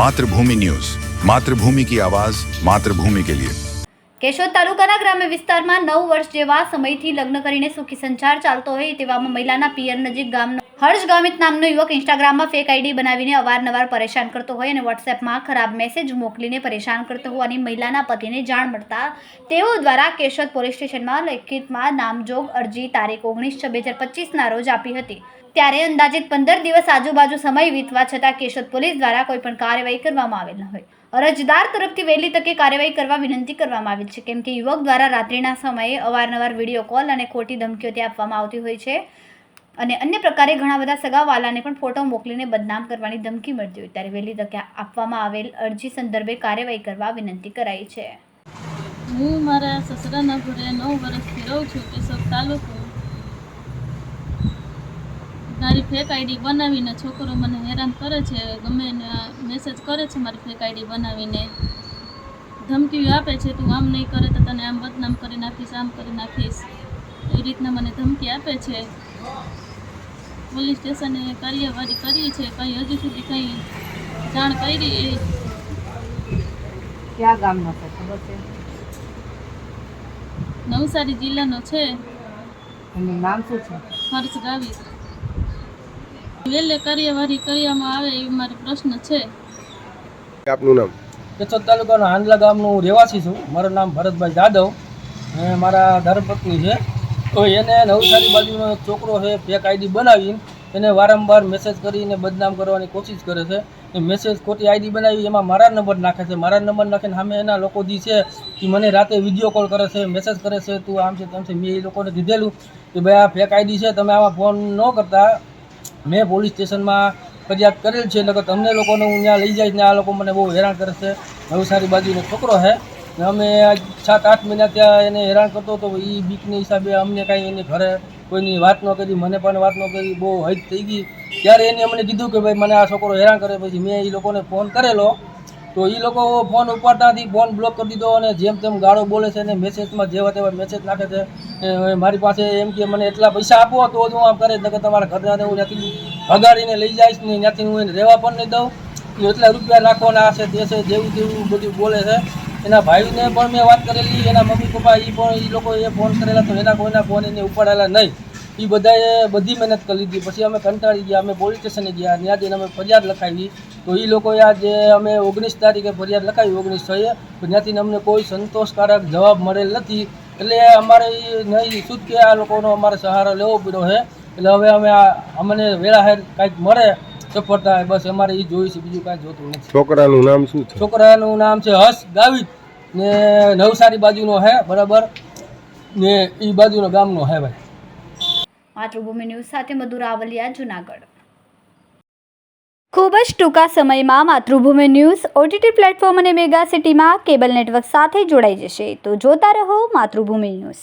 Mathrubhumi news. Mathrubhumi કી આવાઝ માતૃભૂમિ કે લિયે. કેશોદ તાલુકાના ગ્રામ્ય વિસ્તારમાં નવ વર્ષ જેવા સમયથી લગ્ન કરીને સુખી સંચાર ચાલતો હોય તેવામાં મહિલાના પિયર નજીક ગામ હર્ષ ગામિત નામનો યુવક ઇન્સ્ટાગ્રામમાં ફેક આઈડી બનાવીને અવારનવાર પરેશાન કરતો હોય અને વોટ્સએપમાં ખરાબ મેસેજ મોકલીને પરેશાન કરતો હોવાની મહિલાના પતિને જાણ મળતા તેઓ દ્વારા કેશોદ પોલીસ સ્ટેશનમાં લેખિતમાં નામજોગ અરજી તારીખ ઓગણીસ છ બે હજાર પચીસના રોજ આપી હતી. ત્યારે અંદાજિત પંદર દિવસ આજુબાજુ સમય વીતવા છતાં કેશોદ પોલીસ દ્વારા કોઈપણ કાર્યવાહી કરવામાં આવેલ ન હોય. અરજદાર તરફથી વહેલી તકે કાર્યવાહી કરવા વિનંતી કરવામાં આવી છે, કેમ કે યુવક દ્વારા રાત્રિના સમયે અવારનવાર વીડિયો કોલ અને ખોટી ધમકીઓ તે આપવામાં આવતી હોય છે. અને અન્ય પ્રકારે ઘણા બધા સગાવાલાને પણ ફોટો મોકલીને બદનામ કરવાની ધમકી મળતી હોય ત્યારે વહેલી તકે આપવામાં આવેલ અરજી સંદર્ભે કાર્યવાહી કરવા વિનંતી કરાઈ છે. હું મારા સસરાના ઘરે નવ વર્ષથી રહું છું કેશોદ તાલુકો મારી ફેક આઈડી બનાવીને છોકરો મને હેરાન કરે છે, ગમે એને મેસેજ કરે છે મારી ફેક આઈડી બનાવીને. ધમકીઓ આપે છે, તું આમ નહીં કરે તો તને આમ બદનામ કરી નાખીશ, આમ કરી નાખીશ. એ રીતના મને ધમકી આપે છે. પોલીસ સ્ટેશને કાર્યવાહી કરી છે કંઈ હજુ સુધી કંઈ જાણ કરી એ ક્યાં ગામનો છે ખબર છે? નવસારી જિલ્લાનો છે. એનું નામ શું છે? હર્ષ ગાવી વહેલે કાર્યવાહી કરવામાં આવે એ મારો પ્રશ્ન છે. આપનું નામ? કેશોદ તાલુકાના હાંડલા ગામનું રહેવાસી છું. મારું નામ ભરતભાઈ જાદવ અને મારા ધર્મપત્ની છે તો એને નવસારી બાજુનો છોકરો છે ફેક આઈડી બનાવી, એને વારંવાર મેસેજ કરીને બદનામ કરવાની કોશિશ કરે છે. એ મેસેજ ખોટી આઈડી બનાવી, એમાં મારા નંબર નાખે છે. મારા નંબર નાખીને સામે એના લોકો જે છે કે મને રાતે વીડિયો કોલ કરે છે મેસેજ કરે છે, તું આમ છે તેમ છે. મેં એ લોકોને કીધેલું કે, ભાઈ, આ ફેક આઈડી છે, તમે આમાં ફોન ન કરતા. મેં પોલીસ સ્ટેશનમાં ફરિયાદ કરેલ છે, નકર તમને લોકોને હું ત્યાં લઈ જઈશ ને આ લોકો મને બહુ હેરાન કરે છે. નવસારી બાજુનો છોકરો છે અમે સાત, આઠ મહિના ત્યાં એને હેરાન કરતો હતો. એ બીકની હિસાબે અમને કાંઈ એની ઘરે કોઈની વાત ન કરી, મને પણ વાત ન કરી, બહુ હદ થઈ ગઈ. ત્યારે એને અમને કીધું કે ભાઈ મને આ છોકરો હેરાન કરે, પછી મેં એ લોકોને ફોન કરેલો. તો એ લોકો ફોન ઉપાડતાથી ફોન બ્લોક કરી દીધો અને જેમ તેમ ગાળો બોલે છે અને મેસેજમાં જેવા તેવા મેસેજ નાખે છે. મારી પાસે એમ કે મને એટલા પૈસા આપો, તો જ હું આમ કરે, નકર તમારા ઘરના હું ત્યાંથી ભગાડીને લઈ જઈશ ને ત્યાંથી હું એને રહેવા પણ નહીં દઉં. એટલા રૂપિયા નાખવાના છે તે છે, જેવું તેવું બધું બોલે છે. એના ભાઈને પણ મેં વાત કરેલી, એના મમ્મી પપ્પા એ પણ એ લોકો એ ફોન કરેલા તો એના કોઈના ફોન એને ઉપાડેલા નહીં. એ બધાએ બધી મહેનત કરી લીધી. પછી અમે કંટાળી ગયા, અમે પોલીસ સ્ટેશને ગયા. ત્યાં જઈને અમે ફરિયાદ લખાવી. તો એ લોકોએ આજે અમે ઓગણીસ તારીખે ફરિયાદ લખાવી, ઓગણીસ છએ, તો ત્યાંથી અમને કોઈ સંતોષકારક જવાબ મળેલ નથી. એટલે અમારે એ નહીં શું કે આ લોકોનો અમારે સહારો લેવો પડ્યો છે એટલે હવે અમે અમને વેળાહેર કાંઈક મળે સફળતા બસ અમારે એ જોયું છે બીજું કાંઈ જોતું નથી. છોકરાનું નામ શું છે? છોકરાનું નામ છે હર્ષ ગાવિત ને નવસારી બાજુનો હે બરાબર? ને એ બાજુનો ગામનો હે ભાઈ. માતૃભૂમિ ન્યૂઝ સાથે મધુ રાવલિયા જુનાગઢ. ખૂબ જ ટૂંકા સમયમાં માતૃભૂમિ ન્યૂઝ ઓટીટી પ્લેટફોર્મ અને મેગા સિટીમાં કેબલ નેટવર્ક સાથે જોડાઈ જશે. તો જોતા રહો માતૃભૂમિ ન્યૂઝ.